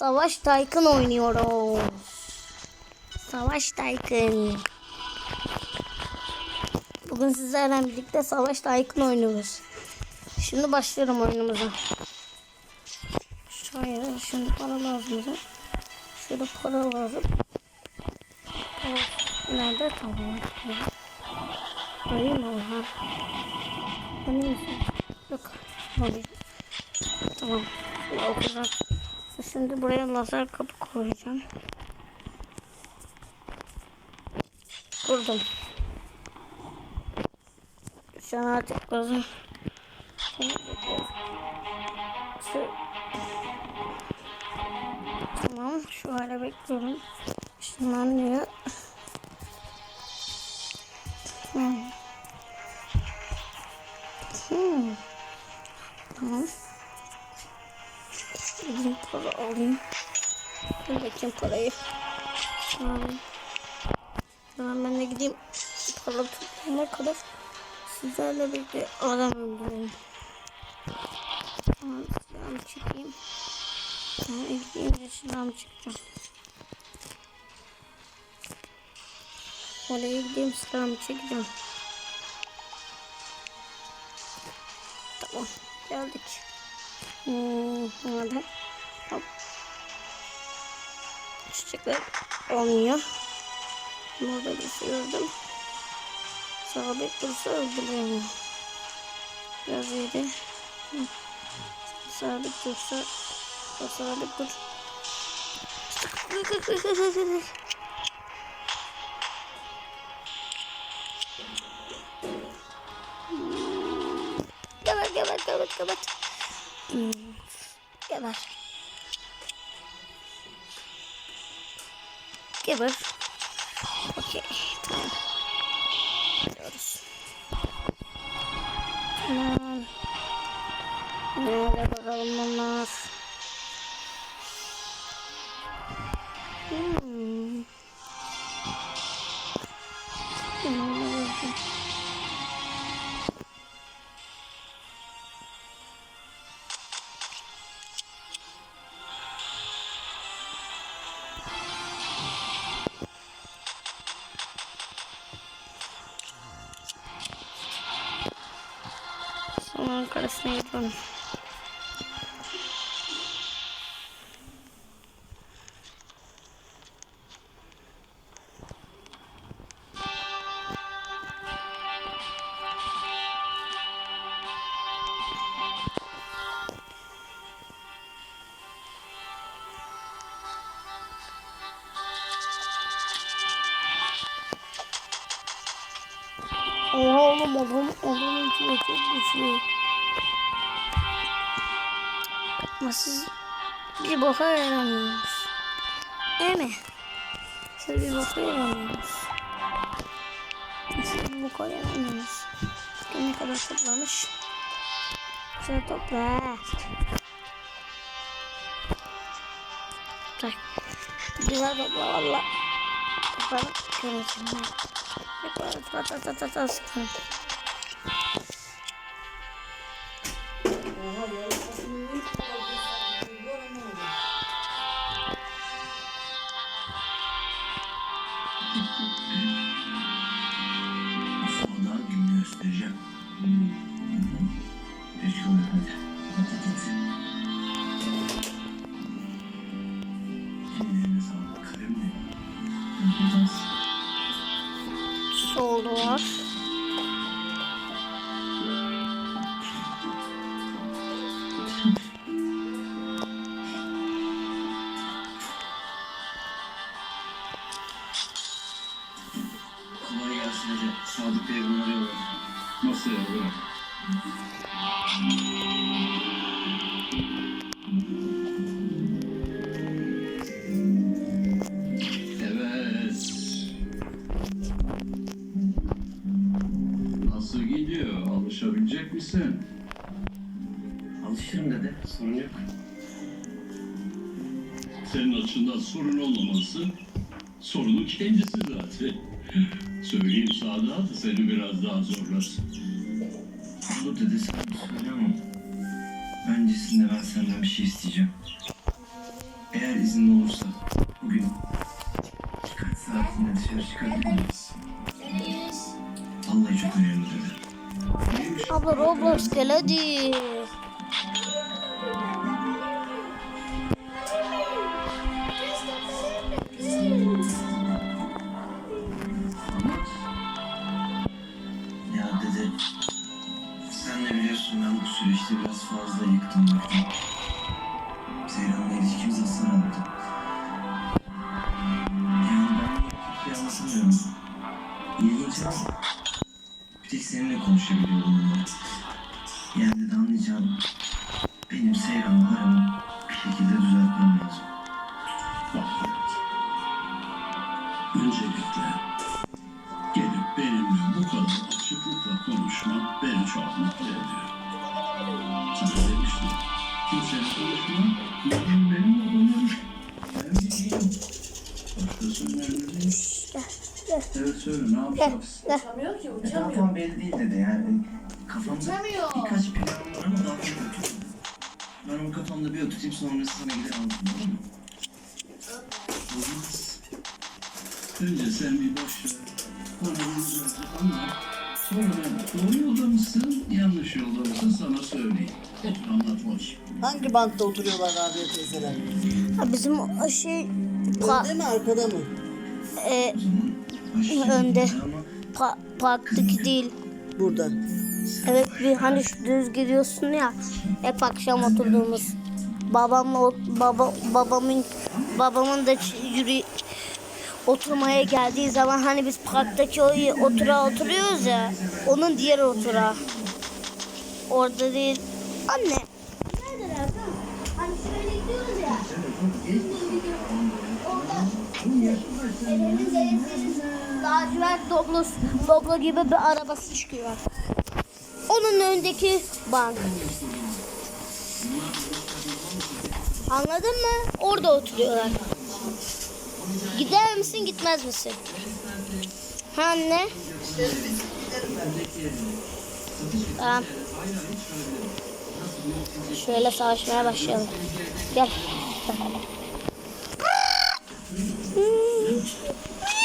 Savaş Tycoon oynuyoruz. Savaş Tycoon. Bugün sizlerle birlikte Savaş Tycoon oynuyoruz. Şimdi başlıyorum oyunumuza. Şöyle şimdi para lazım. Şöyle para lazım. Evet. Nerede? Tamam. Arayayım mı? Ha. Yok. Tamam. O kadar. Şimdi buraya lazer kapı koyacağım. Kurdum. An artık. Şu... Tamam. Şu hale bekliyorum. Işınlanıyor. Bakayım parayı. Tamam. Tamam ben de gideyim. Para toplayana kadar sizlerle birlikte adam öldüreyim. Tamam silahımı çekeyim. Tamam gideyim silahımı çekeceğim. Oraya gideyim silahımı çekeceğim. Tamam geldik. Hmm, hadi. Hop. Çiçekler olmuyor. Burada bir şey gördüm. Sabit dursa öldürüyorum. Biraz iyiydi. Sabit dursa sabit dur. Geber geber geber geber. Geber. Geber. Okey. Tamam. Gidiyoruz. Tamam. Nerede bakalım bunlar? Hmm. Hmm. Sonra karısına gidiyorum. Oha oğlum adam adamın içine çok güçlü. Ama siz bir boka yaramıyorsunuz. Değil mi? Siz bir boka yaramıyorsunuz. Siz bir boka yaramıyorsunuz. Ne kadar toplamış? Şöyle topla. Bak. Güzel topla valla. Toplanıp görürsün. Yaparız. At at Sana gününü göstereceğim. Hadi git. Ellerine sağlık kalemle. Yapacağız. Kolay gelsin yolladı. Nasıl ya? Evet. Nasıl gidiyor? Alışabilecek misin? Alışırım dede. Sorun yok. Senin açından sorun olmaması sorunun kendisi zaten. Söyleyeyim Sadat seni biraz daha zorlasın. Olur dede sen söyle ama. Öncesinde ben senden bir şey isteyeceğim. Eğer izinli olursa bugün birkaç saatliğine dışarı çıkabilir miyiz? Vallahi çok önemli dedi. Abla Roblox gel hadi. Bunları. Yani anlayacağım. Benim Seyran'la aramı bir şekilde düzeltmem lazım. Bak. Öncelikle gelip benimle bu kadar açıklıkla konuşmak beni çok mutlu ediyor. Sana demiştim. Kimseyle konuşma. Benim babamın. Ben bileyim. Başkası önemli değil. Evet söyle ne yapacağız? Uçamıyor ki Ne uçamıyor. yapmam belli değil dedi yani. Kafamda birkaç plan var ama daha çok oturmadı. Ben onu kafamda bir oturtayım sonrası sana gider anlatayım? Olmaz. Önce sen bir boş ver. Bana bir güzelce anlat. Sonra ben doğru yolda mısın, yanlış yolda mısın sana söyleyeyim. Otur anlat boş. Hangi bantta oturuyorlar Rabia teyzeler? Ha, bizim o şey pa, Önde mi arkada mı? e, Aşırı Önde. pa, parktaki değil. Burada. Evet bir hani şu düz gidiyorsun ya. Hep akşam oturduğumuz. Babamla baba babamın babamın da yürü oturmaya geldiği zaman hani biz parktaki o otura oturuyoruz ya. Onun diğer otura. Orada değil. Anne. Neredeler? Hani şöyle gidiyoruz ya. Evimin değilsiniz. Lacivert Doblo, Doblo gibi bir arabası çıkıyor. Onun önündeki bank. Anladın mı? Orada oturuyorlar. Gider misin gitmez misin? Anne? Tamam. Şöyle savaşmaya başlayalım. Gel. saúde.